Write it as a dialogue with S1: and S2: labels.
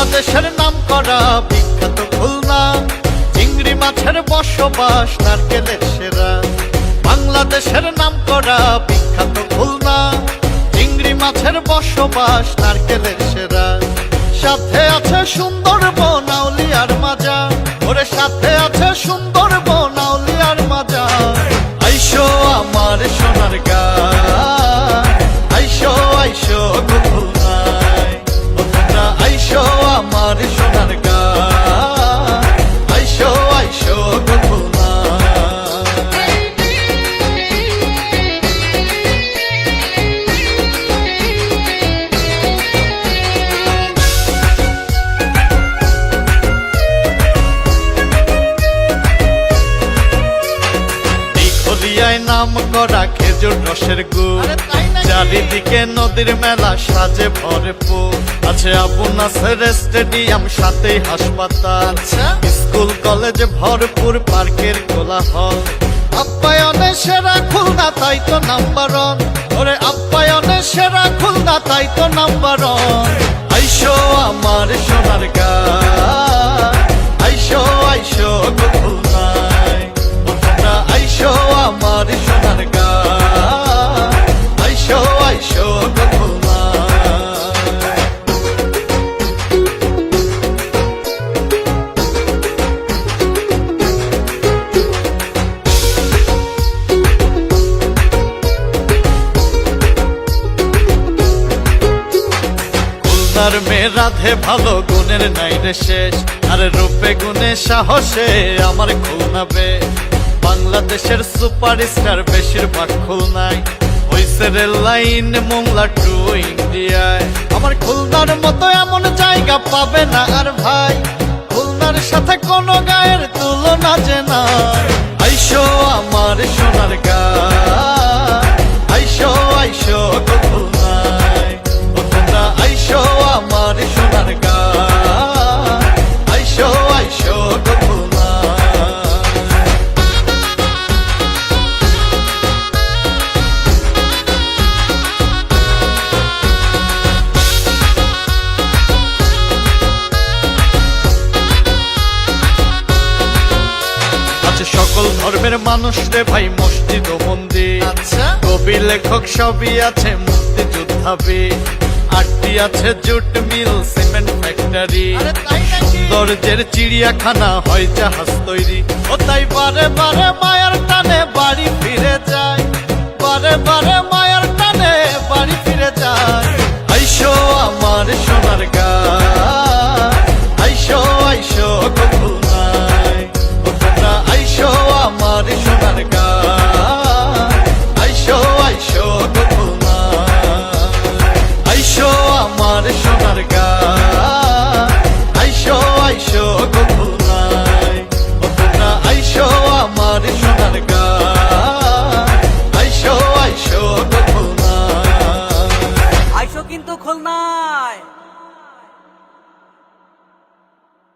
S1: বাংলাদেশের নাম করা বিখ্যাত খুলনা। চিংড়ি মাছের বসবাস, নারকেলের সেরা। বাংলাদেশের নাম করা বিখ্যাত খুলনা। চিংড়ি মাছের বসবাস, নারকেলের সেরা। সাথে আছে সুন্দর বনাউলিয়ার মাজা। ওরে সাথে আছে সুন্দর নাম করা খেজুর রসের গুড়। চারিদিকে নদীর মেলা সাজে ভরপুর। আছে আবু নাসের স্টেডিয়াম সাথে হাসপাতাল। স্কুল কলেজ ভরপুর পার্কের কোলাহল। আপ্যায়নে সেরা খুলনা তাই তো নাম্বার ওরে আপ্যায়নে সেরা খুলনা তাই তো নাম্বার আইসো আমার সোনার গা আইসো আইসো গো গো মেয়ে রাধে ভালো, গুণের নাই রে শেষ। আরে রূপে গুণে সাহসে আমার খুলনা বে বাংলাদেশের সুপারস্টার বেশিরভাগ খুলনায়। হইছে রেল লাইন মোংলা টু ইন্ডিয়ায়। আমার খুলনার মতো এমন জায়গা পাবে না আর ভাই। খুলনার সাথে কোনো গায়ের তুলনা যে না আইসো আছে সকল ধর্মের মানুষ রে ভাই মসজিদ ও মন্দির।
S2: আচ্ছা।
S1: কবি লেখক সবই আছে মুক্তিযোদ্ধাবি। আটটি আছে জুট মিল সিমেন্ট ফ্যাক্টরি? সৌন্দর্যের চিড়িয়াখানা হয় জাহাজ তৈরি। ও তাই বারে বারে মায়ার টানে বাড়ি ফিরে যায়। বারে বারে মায়ার টানে বাড়ি ফিরে যায়। আইসো আমার সোনার গা 困难。